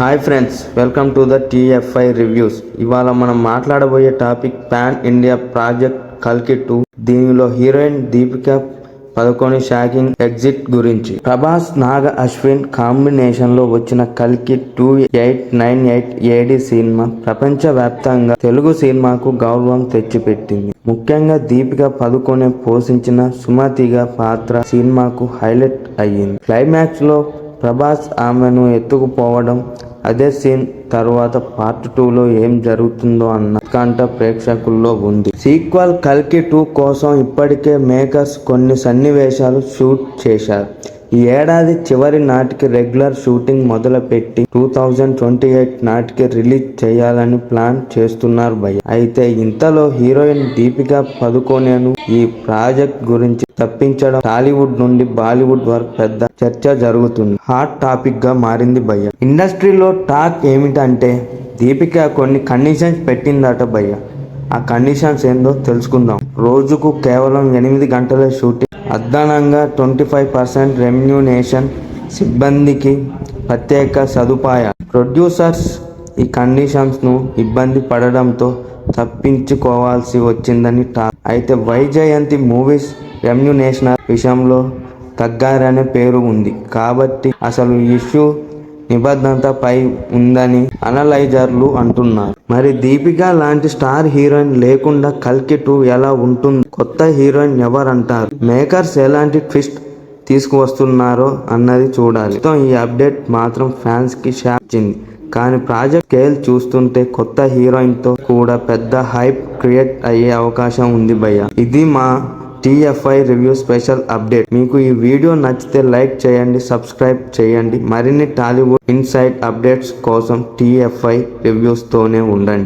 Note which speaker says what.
Speaker 1: Hi friends welcome to the TFI reviews. ఇవాళ మనం మాట్లాడబోయే టాపిక్ పాన్ ఇండియా ప్రాజెక్ట్ కల్కి టూ. దీనిలో హీరోయిన్ దీపిక పదకొండు షాకింగ్ ఎగ్జిట్ గురించి. ప్రభాస్ నాగ అశ్విన్ కాంబినేషన్లో వచ్చిన కల్కి two eight nine eight AD cinema ప్రపంచవ్యాప్తంగా తెలుగు సినిమాకు గౌరవం తెచ్చిపెట్టింది. ముఖ్యంగా దీపిక పదుకొనే పోషించిన సుమతిగా పాత్ర సినిమాకు హైలైట్ అయ్యింది. క్లైమాక్స్లో ప్రభాస్ ఆమెను ఎత్తుకుపోవడం అదే సీన్ తర్వాత పార్ట్ టూలో ఏం జరుగుతుందో అన్న ఉత్కంఠ ప్రేక్షకుల్లో ఉంది. సీక్వల్ కల్కి టూ కోసం ఇప్పటికే మేకర్స్ కొన్ని సన్నివేశాలు షూట్ చేశారు. ఈ ఏడాది చివరి నాటికి రెగ్యులర్ షూటింగ్ మొదలుపెట్టి టూ థౌజండ్ ట్వంటీ ఎయిట్ నాటికి రిలీజ్ చేయాలని ప్లాన్ చేస్తున్నారు భయ్య. అయితే ఇంతలో హీరోయిన్ దీపిక పదుకోనేను. ఈ ప్రాజెక్ట్ గురించి తప్పించడం టాలీవుడ్ నుండి బాలీవుడ్ వరకు పెద్ద చర్చ జరుగుతుంది. హాట్ టాపిక్గా మారింది భయ్య. ఇండస్ట్రీలో టాక్ ఏమిటంటే దీపిక కొన్ని కండిషన్స్ పెట్టిందట భయ్య. ఆ కండిషన్స్ ఏందో తెలుసుకుందాం. రోజుకు కేవలం ఎనిమిది గంటల షూటింగ్ అదనంగా ట్వంటీ ఫైవ్ పర్సెంట్ రెమ్యూనేషన్ సిబ్బందికి ప్రత్యేక సదుపాయాలు. ప్రొడ్యూసర్స్ ఈ కండిషన్స్ను ఇబ్బంది పడడంతో తప్పించుకోవాల్సి వచ్చిందని టాక్. అయితే వైజయంతి మూవీస్ రెమ్యూనేషన్ విషయంలో తగ్గారనే పేరు ఉంది. కాబట్టి అసలు ఇష్యూ నిబద్ధతపై ఉందని అనలైజర్లు అంటున్నారు. మరి దీపిక లాంటి స్టార్ హీరోయిన్ లేకుండా కల్కి టూ ఎలా ఉంటుంది? కొత్త హీరోయిన్ ఎవరంటారు? మేకర్స్ ఎలాంటి ట్విస్ట్ తీసుకువస్తున్నారో అన్నది చూడాలి. ఈ అప్డేట్ మాత్రం ఫ్యాన్స్కి షాక్ ఇచ్చింది. కానీ ప్రాజెక్ట్ స్కేల్ చూస్తుంటే కొత్త హీరోయిన్తో కూడా పెద్ద హైప్ క్రియేట్ అయ్యే అవకాశం ఉంది భయ్య. ఇది మా టీఎఫ్ఐ రివ్యూ స్పెషల్ అప్డేట్. మీకు ఈ వీడియో నచ్చితే లైక్ చేయండి సబ్స్క్రైబ్ చేయండి. మరిన్ని టాలీవుడ్ ఇన్సైడ్ అప్డేట్స్ కోసం టీఎఫ్ఐ రివ్యూస్తోనే ఉండండి.